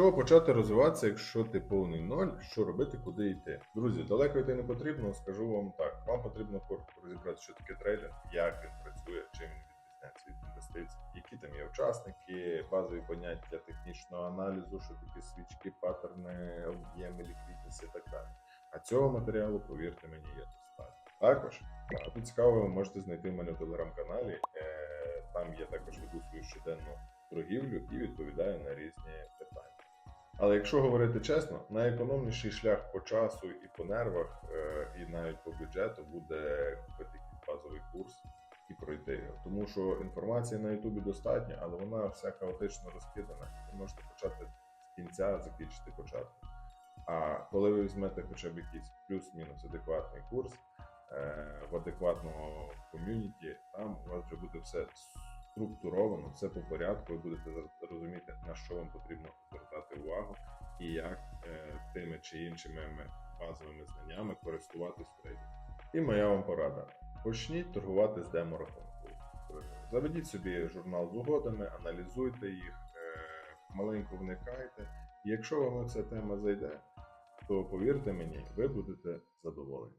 Що почати розвиватися, якщо ти повний ноль, що робити, куди йти? Друзі, далеко йти не потрібно, скажу вам так. Вам потрібно коротко розібрати, що таке трейдинг, як він працює, чим він відрізняється від інвестицій, які там є учасники, базові поняття технічного аналізу, що таке свічки, паттерни, об'єми, ліквідність і так далі. А цього матеріалу, повірте мені, є достатньо. Також тут цікаво, ви можете знайти в мене в телеграм-каналі. Е, Там я також веду свою щоденну торгівлю і відповідаю на різні питання. Але якщо говорити чесно, найекономніший шлях по часу і по нервах, е, і навіть по бюджету буде купити базовий курс і пройти його. Тому що інформації на Ютубі достатньо, але вона вся хаотично розкидана. Ви можете почати з кінця, закінчити початку. А коли ви візьмете хоча б якийсь плюс-мінус адекватний курс е, в адекватному ком'юніті, там у вас вже буде все структуровано, все по порядку, ви будете розуміти, на що вам потрібно увагу і як е, тими чи іншими базовими знаннями користуватись трейдингом. І моя вам порада: почніть торгувати з демо-рахунку. Заведіть собі журнал з угодами, аналізуйте їх, е, маленько вникайте. І якщо вам ця тема зайде, то повірте мені, ви будете задоволені.